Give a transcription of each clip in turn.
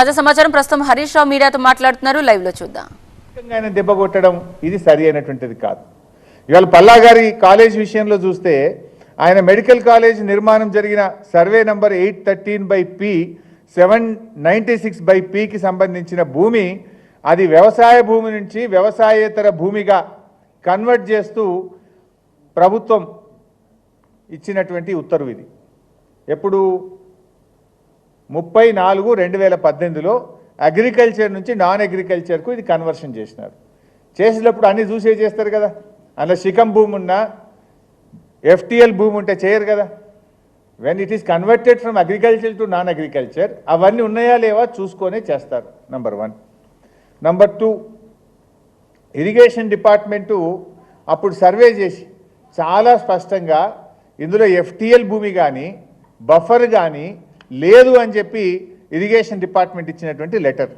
తాజా సమాచారం ప్రస్తుతం హరీష్ రావు మీడియాతో మాట్లాడుతున్నారు. లైవ్లో చూద్దాం. ఆయన దెబ్బ కొట్టడం ఇది సరి అయినటువంటిది కాదు. ఇవాళ పల్లా గారి కాలేజ్ విషయంలో చూస్తే ఆయన మెడికల్ కాలేజ్ నిర్మాణం జరిగిన survey number eight thirteen by P seven ninety six by పికి సంబంధించిన భూమి అది వ్యవసాయ భూమి నుంచి వ్యవసాయేతర భూమిగా కన్వర్ట్ చేస్తూ ప్రభుత్వం ఇచ్చినటువంటి ఉత్తర్వు ఇది. ఎప్పుడు ముప్పై నాలుగు రెండు వేల పద్దెనిమిదిలో అగ్రికల్చర్ నుంచి నాన్ అగ్రికల్చర్కు ఇది కన్వర్షన్ చేసినారు. చేసినప్పుడు అన్ని చూసే చేస్తారు కదా. అందులో శిఖం భూమి ఉన్నా ఎఫ్టిఎల్ భూమి ఉంటే చేయరు కదా. When it is converted from agriculture to non agriculture అవన్నీ ఉన్నాయా లేవా చూసుకొనే చేస్తారు number one number two irrigation department అప్పుడు సర్వే చేసి చాలా స్పష్టంగా ఇందులో ఎఫ్టిఎల్ భూమి కానీ బఫర్ కానీ లేదు అని చెప్పి ఇరిగేషన్ డిపార్ట్మెంట్ ఇచ్చినటువంటి లెటర్.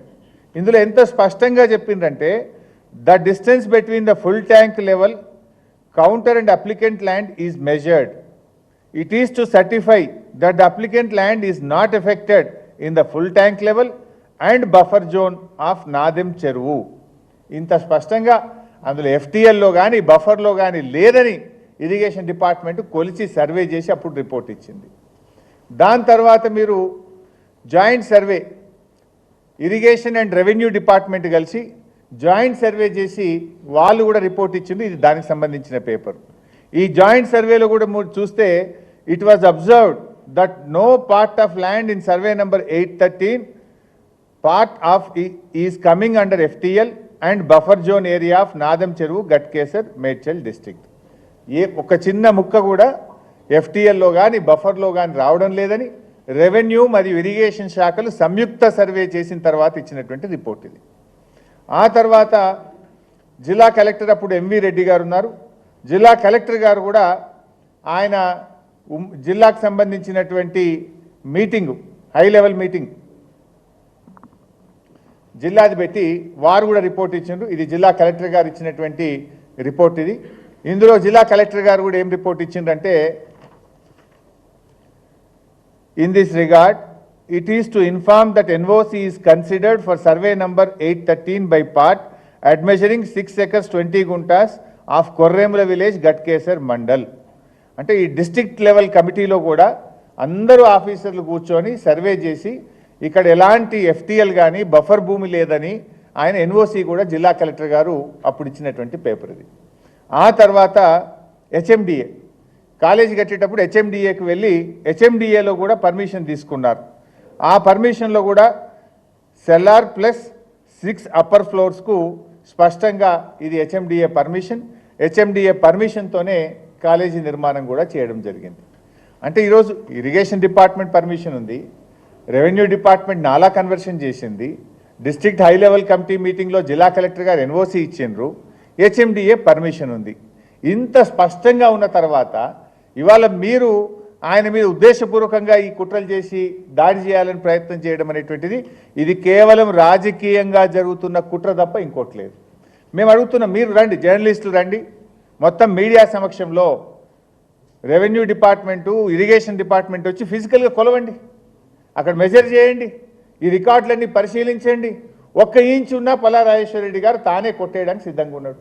ఇందులో ఎంత స్పష్టంగా చెప్పిందంటే the distance between the full tank level contour and applicant land is measured. It is to certify that the applicant land is not affected in the full tank level and buffer zone of Nadem Cheruvu. ఇంత స్పష్టంగా అందులో ఎఫ్టీఎల్లో కానీ బఫర్లో కానీ లేదని irrigation department కొలిచి survey చేసి అప్పుడు report ఇచ్చింది. దాని తర్వాత మీరు joint survey irrigation and revenue department కలిసి జాయింట్ సర్వే చేసి వాళ్ళు కూడా రిపోర్ట్ ఇచ్చింది ఇది దానికి సంబంధించిన పేపర్. ఈ జాయింట్ సర్వేలో కూడా మీరు చూస్తే it was observed that no part of land in survey number eight thirteen part of is coming under FTL and buffer zone area of Nadam Cheruvu Ghatkesar Medchal district ఏ ఒక చిన్న ముక్క కూడా ఎఫ్టిఎల్లో కానీ బఫర్లో కానీ రావడం లేదని రెవెన్యూ మరియు ఇరిగేషన్ శాఖలు సంయుక్త సర్వే చేసిన తర్వాత ఇచ్చినటువంటి రిపోర్ట్ ఇది. ఆ తర్వాత జిల్లా కలెక్టర్ అప్పుడు ఎంవి రెడ్డి గారు ఉన్నారు. జిల్లా కలెక్టర్ గారు కూడా ఆయన జిల్లాకు సంబంధించినటువంటి మీటింగు హై లెవెల్ మీటింగ్ జిల్లాది పెట్టి వారు కూడా రిపోర్ట్ ఇచ్చిండ్రు. ఇది జిల్లా కలెక్టర్ గారు ఇచ్చినటువంటి రిపోర్ట్ ఇది. ఇందులో జిల్లా కలెక్టర్ గారు కూడా ఏం రిపోర్ట్ ఇచ్చిండ్రంటే in this regard it is to inform that NOC is considered for survey number eight by by part at measuring six acres twenty guntas of Korremula village Ghatkesar mandal అంటే ఈ district level కమిటీలో కూడా అందరూ ఆఫీసర్లు కూర్చొని survey చేసి ఇక్కడ ఎలాంటి ఎఫ్టీఎల్ కానీ బఫర్ భూమి లేదని ఆయన ఎన్ఓసి కూడా జిల్లా కలెక్టర్ గారు అప్పుడు ఇచ్చినటువంటి పేపర్ ఇది. ఆ తర్వాత హెచ్ఎండిఏ కాలేజీ కట్టేటప్పుడు హెచ్ఎండిఏకి వెళ్ళి హెచ్ఎండిఏలో కూడా పర్మిషన్ తీసుకున్నారు. ఆ పర్మిషన్లో కూడా సెల్లార్ ప్లస్ సిక్స్ అప్పర్ ఫ్లోర్స్కు స్పష్టంగా ఇది హెచ్ఎండిఏ పర్మిషన్. హెచ్ఎండిఏ పర్మిషన్తోనే కాలేజీ నిర్మాణం కూడా చేయడం జరిగింది. అంటే ఈరోజు ఇరిగేషన్ డిపార్ట్మెంట్ పర్మిషన్ ఉంది. రెవెన్యూ డిపార్ట్మెంట్ నాలా కన్వర్షన్ చేసింది. డిస్ట్రిక్ట్ హై లెవెల్ కమిటీ మీటింగ్లో జిల్లా కలెక్టర్ గారు ఎన్ఓసి ఇచ్చిండ్రు. హెచ్ఎండిఏ పర్మిషన్ ఉంది. ఇంత స్పష్టంగా ఉన్న తర్వాత ఇవాళ మీరు ఆయన మీద ఉద్దేశపూర్వకంగా ఈ కుట్రలు చేసి దాడి చేయాలని ప్రయత్నం చేయడం అనేటువంటిది ఇది కేవలం రాజకీయంగా జరుగుతున్న కుట్ర తప్ప ఇంకోటి లేదు. మేము అడుగుతున్నాం మీరు రండి జర్నలిస్టులు రండి. మొత్తం మీడియా సమక్షంలో రెవెన్యూ డిపార్ట్మెంటు ఇరిగేషన్ డిపార్ట్మెంట్ వచ్చి ఫిజికల్గా కొలవండి. అక్కడ మెజర్ చేయండి. ఈ రికార్డులన్నీ పరిశీలించండి. ఒక్క ఇంచ్ ఉన్నా పల్లా రాజేశ్వర రెడ్డి గారు తానే కొట్టేయడానికి సిద్ధంగా ఉన్నాడు.